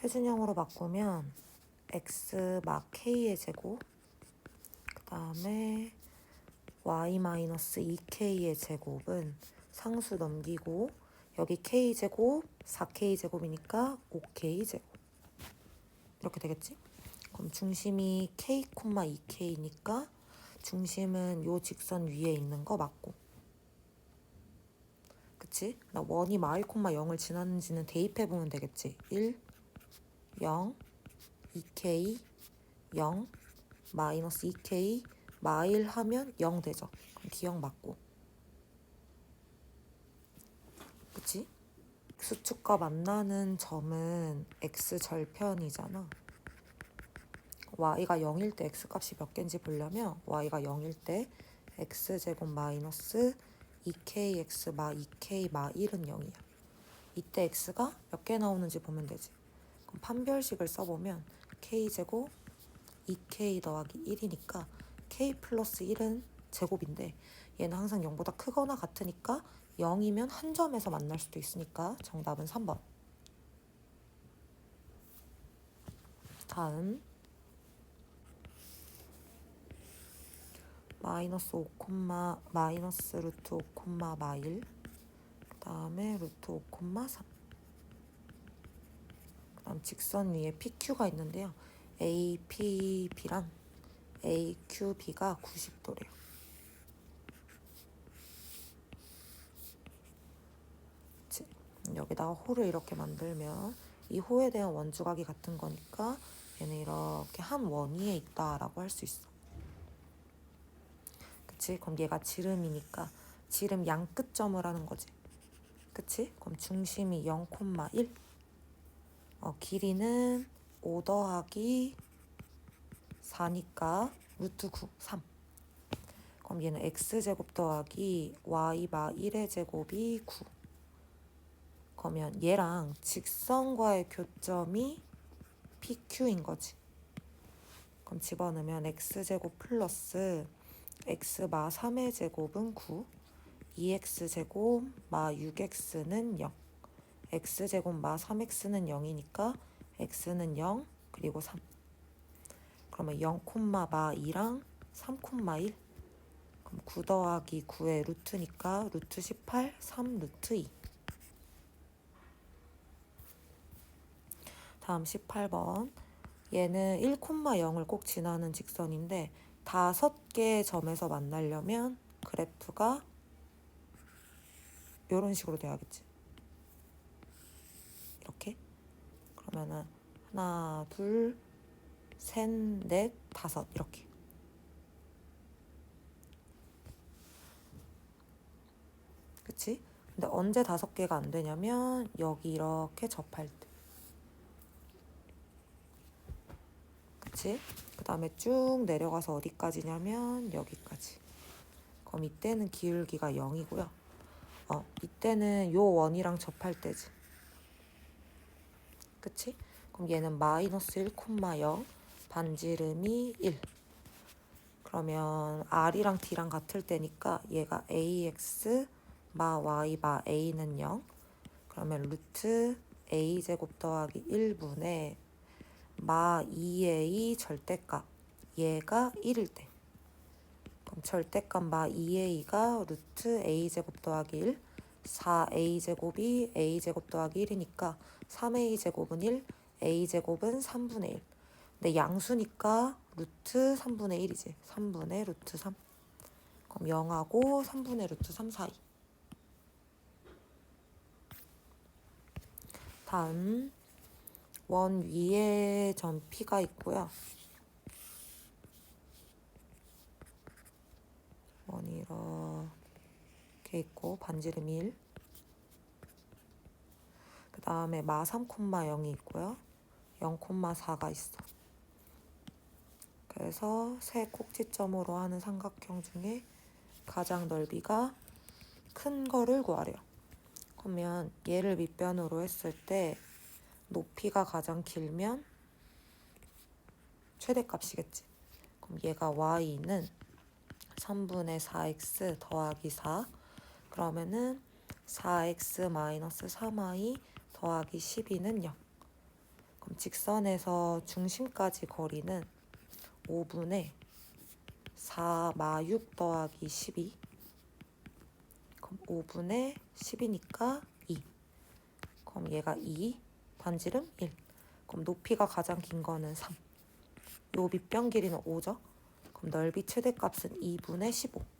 표준형으로 바꾸면 x 막 k의 제곱 그 다음에 y 마이너스 2k의 제곱은 상수 넘기고 여기 k 제곱 4k 제곱이니까 5k 제곱 이렇게 되겠지? 그럼 중심이 k, 2k니까 중심은 요 직선 위에 있는 거 맞고 그치? 나 원이 마일 콤마 0을 지났는지는 대입해 보면 되겠지 1, 0, 2k, 0, 마이너스 2k 마일 하면 0 되죠 그럼 D형 맞고 그치? x축과 만나는 점은 x 절편이잖아 y가 0일 때 x값이 몇 개인지 보려면 y가 0일 때 x제곱 마이너스 2kx 마 2k 마 1은 0이야. 이때 x가 몇 개 나오는지 보면 되지. 판별식을 써보면 k제곱 2k 더하기 1이니까 k 플러스 1은 제곱인데 얘는 항상 0보다 크거나 같으니까 0이면 한 점에서 만날 수도 있으니까 정답은 3번. 다음. 마이너스 5 콤마 마이너스 루트 5 콤마 마일. 그 다음에 루트 5 콤마 3 그다음 직선 위에 PQ가 있는데요 APB랑 AQB가 90도래요 그치? 여기다가 호를 이렇게 만들면 이 호에 대한 원주각이 같은 거니까 얘는 이렇게 한 원위에 있다라고 할 수 있어 그치? 그럼 얘가 지름이니까 지름 양 끝점을 하는 거지. 그치? 그럼 중심이 0,1. 어, 길이는 5 더하기 4니까 루트 9, 3. 그럼 얘는 x제곱 더하기 y바 1의 제곱이 9. 그러면 얘랑 직선과의 교점이 PQ인 거지. 그럼 집어넣으면 x제곱 플러스 x 마 3의 제곱은 9, 2x 제곱 마 6x는 0, x 제곱 마 3x는 0이니까 x는 0 그리고 3. 그러면 0 콤마 마 2랑 3 콤마 1. 그럼 9 더하기 9의 루트니까 루트 18, 3 루트 2. 다음 18번. 얘는 1 콤마 0을 꼭 지나는 직선인데 다섯 개의 점에서 만나려면 그래프가 이런 식으로 돼야겠지. 이렇게. 그러면은 하나, 둘, 셋, 넷, 다섯 이렇게. 그치? 근데 언제 다섯 개가 안 되냐면 여기 이렇게 접할 때. 그치? 그 다음에 쭉 내려가서 어디까지냐면 여기까지. 그럼 이때는 기울기가 0이고요. 어, 이때는 요 원이랑 접할 때지. 그치? 그럼 얘는 마이너스 1,0 반지름이 1. 그러면 R이랑 D랑 같을 때니까 얘가 AX 마 Y 마 A는 0. 그러면 루트 A 제곱 더하기 1분의 마 2a 절대값 얘가 1일 때 그럼 절대값 마 2a가 루트 a제곱 더하기 1 4a제곱이 a제곱 더하기 1이니까 3a제곱은 1 a제곱은 3분의 1 근데 양수니까 루트 3분의 1이지. 3분의 루트 3 그럼 0하고 3분의 루트 3 사이. 다음. 원 위에 점 P가 있고요. 원이 이렇게 있고 반지름 1. 그 다음에 마 3,0이 있고요. 0,4가 있어. 그래서 세 꼭지점으로 하는 삼각형 중에 가장 넓이가 큰 거를 구하래요. 그러면 얘를 밑변으로 했을 때 높이가 가장 길면 최대값이겠지. 그럼 얘가 y는 3분의 4x 더하기 4 그러면은 4x 마이너스 3y 더하기 12는 0. 그럼 직선에서 중심까지 거리는 5분의 4마 6 더하기 12 그럼 5분의 10이니까 2 그럼 얘가 2 반지름 1 그럼 높이가 가장 긴 거는 3 요 밑변 길이는 5죠? 그럼 넓이 최대값은 2분의 15